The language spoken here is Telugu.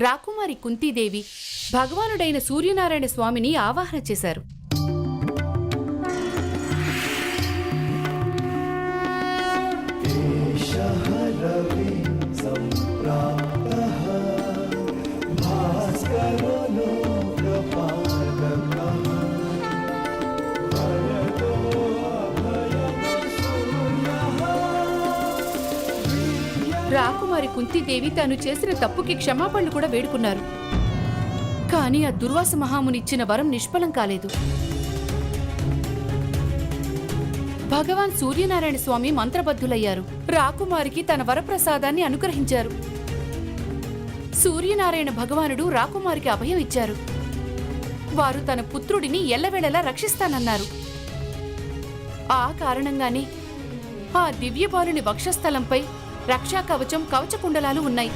రాకుమారి కుంతీదేవి భగవానుడైన సూర్యనారాయణ స్వామిని ఆవాహన చేశారు. రాకుమారి కుంతీదేవి తాను చేసిన తప్పుకి క్షమాపణలు కూడా వేడుకున్నారు. కానీ ఆ దుర్వాస మహాముని ఇచ్చిన వరం నిష్ఫలం కాలేదు. భగవాన్ సూర్యనారాయణ స్వామి మంత్రబద్ధులయ్యారు. రాకుమారికి తన వరప్రసాదాన్ని అనుగ్రహించారు. సూర్యనారాయణ భగవానుడు రాకుమారికి అభయం ఇచ్చారు. వారు తన పుత్రుడిని ఎల్లవేళలా రక్షిస్తానన్నారు. ఆ కారణంగానే ఆ దివ్యబాలుని వక్షస్థలంపై రక్షా కవచం కుండలాలు ఉన్నాయి.